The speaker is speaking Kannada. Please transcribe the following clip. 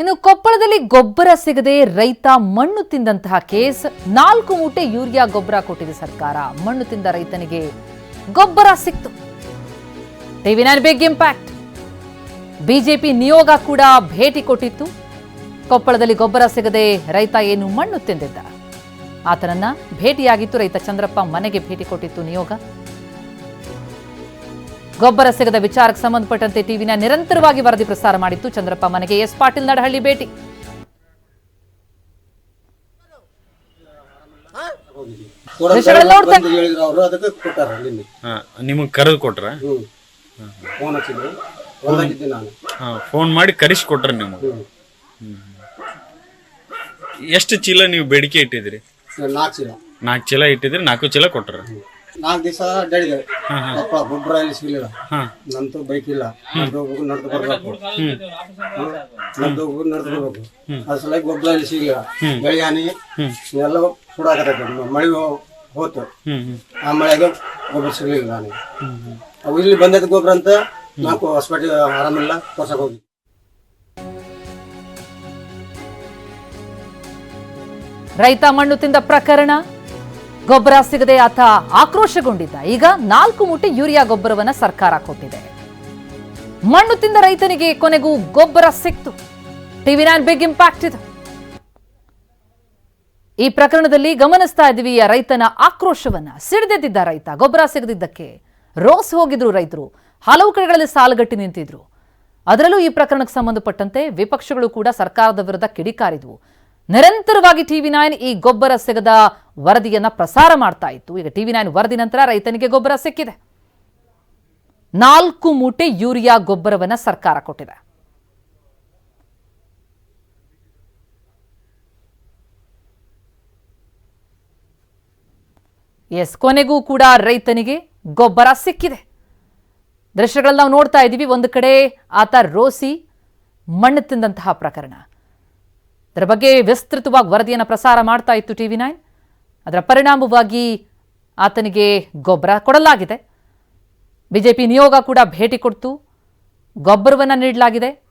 ಇನ್ನು ಕೊಪ್ಪಳದಲ್ಲಿ ಗೊಬ್ಬರ ಸಿಗದೆ ರೈತ ಮಣ್ಣು ತಿಂದಂತಹ ಕೇಸ್. ನಾಲ್ಕು ಮೂಟೆ ಯೂರಿಯಾ ಗೊಬ್ಬರ ಕೊಟ್ಟಿದೆ ಸರ್ಕಾರ. ಮಣ್ಣು ತಿಂದ ರೈತನಿಗೆ ಗೊಬ್ಬರ ಸಿಕ್ತು. TV nine big impact. BJP ನಿಯೋಗ ಕೂಡ ಭೇಟಿ ಕೊಟ್ಟಿತ್ತು. ಕೊಪ್ಪಳದಲ್ಲಿ ಗೊಬ್ಬರ ಸಿಗದೆ ರೈತ ಏನು ಮಣ್ಣು ತಿಂದಿದ್ದ? ಆತನನ್ನ ಭೇಟಿಯಾಗಿತ್ತು ರೈತ ಚಂದ್ರಪ್ಪ ಮನೆಗೆ ಭೇಟಿ ಕೊಟ್ಟಿತ್ತು ನಿಯೋಗ. ಗೊಬ್ಬರ ಸಿಗದ ವಿಚಾರಕ್ಕೆ ಸಂಬಂಧಪಟ್ಟಂತೆ ಟಿವಿನ ನಿರಂತರವಾಗಿ ವರದಿ ಪ್ರಸಾರ ಮಾಡಿತ್ತು ಚಂದ್ರಪ್ಪ ಮನೆಗೆ ಎಸ್ ಪಾಟೀಲ್ ನಡಹಳ್ಳಿ ಭೇಟಿ ದೃಶ್ಯಗಳಲ್ಲಿ ಹೇಳಿದ್ರು ಅವರು ಅದಕ್ಕೆ ಕೊಟ್ಟಾರ ನಿನ್ನೆ. ಹಾ ನಿಮಗೆ ಕರೆದು ಕೊಟ್ರ? ಫೋನ್ ಹಚ್ಚಿದ್ರು. ಹೊರಗಿದ್ದೆ ನಾನು. ಹಾ ಫೋನ್ ಮಾಡಿ ಕರೆಸಿ ಕೊಟ್ರ ನಿಮಗೆ? ಎಷ್ಟು ಚೀಲ ನೀವು ಬೇಡಿಕೆ ಇಟ್ಟಿದ್ರಿ? ಈಗ ನಾಲ್ಕು ಚೀಲ. ನಾಲ್ಕು ಚೀಲ ಇಟ್ಟಿದ್ರಿ ನಾಲ್ಕು ಚೀಲ ಕೊಟ್ರ? ನಾಲ್ಕು ದಿವಸ ಅಡ್ಡಾಡಿದೆ ಅಪ್ಪ ಗೊಬ್ಬರ ಎಲ್ಲಿ ಸಿಗಲಿಲ್ಲ. ನಂತು ಬೈಕ್ ಇಲ್ಲ. ನಡೆದು ಹೋಗ್ಬೇಕು ನಡೆದು ಬರ್ಬೇಕು. ನಡೆದು ಹೋಗ್ಬೇಕು ನಡೆದು ಬರ್ಬೇಕು. ಅದ್ರ ಸಲ ಗೊಬ್ಬರ ಎಲ್ಲಿ ಸಿಗಲಿಲ್ಲ. ಬೆಳೆ ಹಾನಿ ಎಲ್ಲ ಸುಡಾಕತ್ತೈತೆ ಮಳೆ ಹೋತು. ಆ ಮಳೆಗೆ ಗೊಬ್ಬರ ಸಿಗಲಿಲ್ಲ ನಾನು ಅವು ಇಲ್ಲಿ ಬಂದ ಗೊಬ್ಬರ ಅಂತ ನಾಲ್ಕು ಹಾಸ್ಪಿಟಲ್ ಆರಾಮಿಲ್ಲ ಕೊರ್ಸಕ್ಕೆ ಹೋಗಿ. ರೈತ ಮಣ್ಣು ತಿಂದ ಪ್ರಕರಣ? ಗೊಬ್ಬರ ಸಿಗದೆ ಆತ ಆಕ್ರೋಶಗೊಂಡಿದ್ದ. ಈಗ ನಾಲ್ಕು ಮೂಟೆ ಯೂರಿಯಾ ಗೊಬ್ಬರವನ್ನ ಸರ್ಕಾರ ಕೊಟ್ಟಿದೆ. ಮಣ್ಣು ತಿಂದ ರೈತನಿಗೆ ಕೊನೆಗೂ ಗೊಬ್ಬರ ಸಿಕ್ತು. ಟಿವಿ ನೈನ್ ಬಿಗ್ ಇಂಪ್ಯಾಕ್ಟ್ ಇದು. ಈ ಪ್ರಕರಣದಲ್ಲಿ ಗಮನಿಸ್ತಾ ಇದ್ವಿ ಆ ರೈತನ ಆಕ್ರೋಶವನ್ನ. ಸಿಡಿದೆದ್ದಿದ್ದ ರೈತ, ಗೊಬ್ಬರ ಸಿಗದಿದ್ದಕ್ಕೆ ರೋಸ್ ಹೋಗಿದ್ರು ರೈತರು. ಹಲವು ಕಡೆಗಳಲ್ಲಿ ಸಾಲುಗಟ್ಟಿ ನಿಂತಿದ್ರು. ಅದರಲ್ಲೂ ಈ ಪ್ರಕರಣಕ್ಕೆ ಸಂಬಂಧಪಟ್ಟಂತೆ ವಿಪಕ್ಷಗಳು ಕೂಡ ಸರ್ಕಾರದ ವಿರುದ್ಧ ಕಿಡಿಕಾರಿದ್ವು. ನಿರಂತರವಾಗಿ ಟಿವಿ ನೈನ್ ಈ ಗೊಬ್ಬರ ಸಿಗದ ವರದಿಯನ್ನ ಪ್ರಸಾರ ಮಾಡ್ತಾ ಇತ್ತು. ಈಗ ಟಿವಿ ನೈನ್ ವರದಿ ನಂತರ ರೈತನಿಗೆ ಗೊಬ್ಬರ ಸಿಕ್ಕಿದೆ. ನಾಲ್ಕು ಮೂಟೆ ಯೂರಿಯಾ ಗೊಬ್ಬರವನ್ನ ಸರ್ಕಾರ ಕೊಟ್ಟಿದೆ. ಎಸ್ ಕೊನೆಗೂ ಕೂಡ ರೈತನಿಗೆ ಗೊಬ್ಬರ ಸಿಕ್ಕಿದೆ. ದೃಶ್ಯಗಳಲ್ಲಿ ನಾವು ನೋಡ್ತಾ ಇದ್ದೀವಿ ಒಂದು ಕಡೆ ಆತ ರೋಸಿ ಮಣ್ಣು ತಿಂದಂತಹ ಪ್ರಕರಣ. ಅದರ ಬಗ್ಗೆ ವಿಸ್ತೃತವಾಗಿ ವರದಿಯನ್ನು ಪ್ರಸಾರ ಮಾಡ್ತಾ ಇತ್ತು ಟಿವಿ ನೈನ್. ಅದರ ಪರಿಣಾಮವಾಗಿ ಆತನಿಗೆ ಗೊಬ್ಬರ ಕೊಡಲಾಗಿದೆ. ಬಿಜೆಪಿ ನಿಯೋಗ ಕೂಡ ಭೇಟಿ ಕೊಡ್ತು. ಗೊಬ್ಬರವನ್ನು ನೀಡಲಾಗಿದೆ.